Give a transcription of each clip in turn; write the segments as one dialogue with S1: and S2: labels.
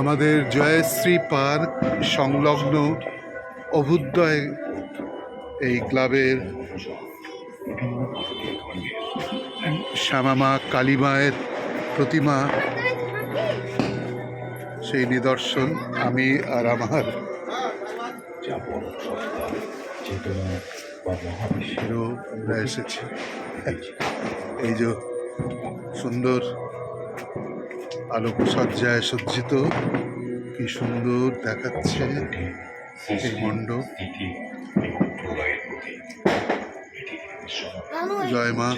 S1: আমাদের জয়শ্রী পার্ক সংলগ্ন অভ্যুদয় এই ক্লাবের শ্যামামা কালীমায়ের প্রতিমা। সেই নিদর্শন আমি আর আমার। আমরা এসেছি। এই যে সুন্দর আলোকসজ্জায় সজ্জিত। কি সুন্দর দেখাচ্ছে এই মণ্ডপ। জয় মা।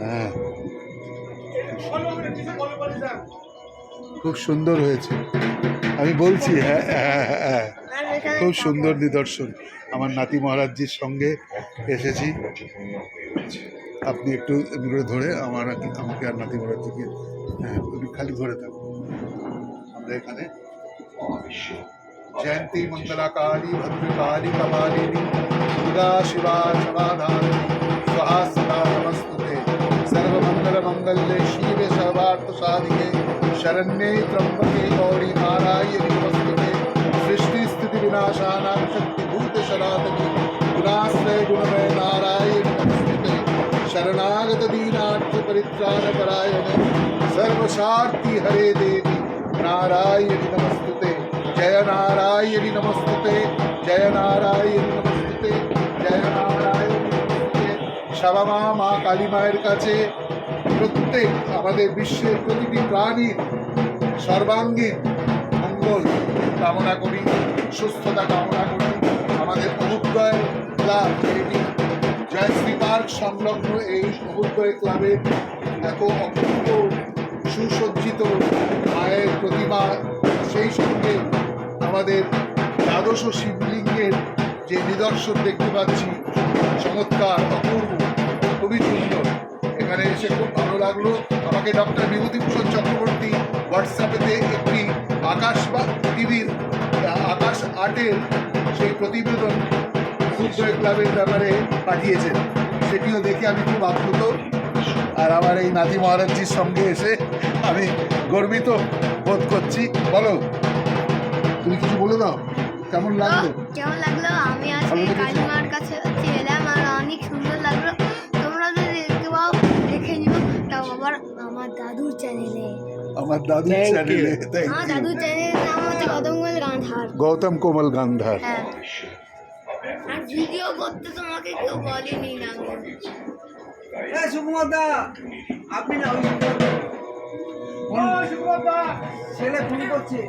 S1: হ্যাঁ। খুব সুন্দর হয়েছে। আমি বলছি হ্যাঁ হ্যাঁ হ্যাঁ হ্যাঁ। খুব সুন্দর নিদর্শন। আমার নাতি মহারাজজির সঙ্গে এসেছি। আপনি একটু এমনি করে ধরে আমার আমাকে আর নাতি মহারাজজিকে হ্যাঁ আপনি খালি ধরে থাকুন আমরা এখানে জয়ন্তী মঙ্গলা কালী ভদ্রকালী কপালিনী দুর্গা শিবা সমাধানী स्वाहा सदा नमस्तुते सर्वमंगल मंगल्ये शिवे सर्वार्थ साधिके शरण्ये त्र्यंबके गौरी नारायणी नमस्तुते सृष्टि स्थिति विनाशानां शक्ति भूत सनातनी गुणाश्रय गुणमय परायणे सर्वशार्ति हरे देवी नारायणी नमस्तुते जय नारायणी नमस्तुते जय नारायणी नमस्तुते जय नारायणी नमस्तुते শ্যামামা মা কালী মায়ের কাছে প্রত্যেক আমাদের বিশ্বের প্রতিটি প্রাণীর সর্বাঙ্গীন মঙ্গল কামনা করি সুস্থতা কামনা করি আমাদের অনুদ্বয় ক্লাব এটি জয়শ্রী পার্ক সংলগ্ন এই অনুদ্বয় ক্লাবের এত অপূর্ব সুসজ্জিত মায়ের প্রতিমা, সেই সঙ্গে আমাদের দ্বাদশ শিবলিঙ্গের যে নিদর্শন দেখতে পাচ্ছি, চমৎকার, অপূর্ব, খুবই সুন্দর। এখানে এসে খুব ভালো লাগল। আমাকে ডক্টর বিভূতিভূষণ চক্রবর্তী হোয়াটসঅ্যাপেতে একটি আকাশ বা টিভির আকাশ আর্টের সেই প্রতিবেদন উদ্যোগ ক্লাবের ব্যাপারে পাঠিয়েছেন। সেটিও দেখে আমি খুব আপ্লুত। আমার এই নাতি মহারাজজির সঙ্গে এসে আমি গর্বিত বোধ করছি। বলো তুমি কিছু বলে দাও কেমন লাগল?
S2: কেমন লাগল? আমি আজকে কালিমার কাছে হচ্ছে এলাম আর অনেক সুন্দর লাগল। তোমরা যদি দেখতে পাও দেখে নিও। তাও আবার আমার দাদুর চ্যানেলে।
S1: আমার দাদুর. চ্যানেলে
S2: আমার দাদুর চ্যানেলের নাম হচ্ছে গৌতমগঞ্জ গান্ধার।
S1: গৌতম কোমল গান্ধার।
S2: হ্যাঁ। আর ভিডিও করতে তোমাকে কেউ বলেনি না।
S3: এই সুকুমার দা আপনি না সুকুমার দা ছেলে ফোন করছে।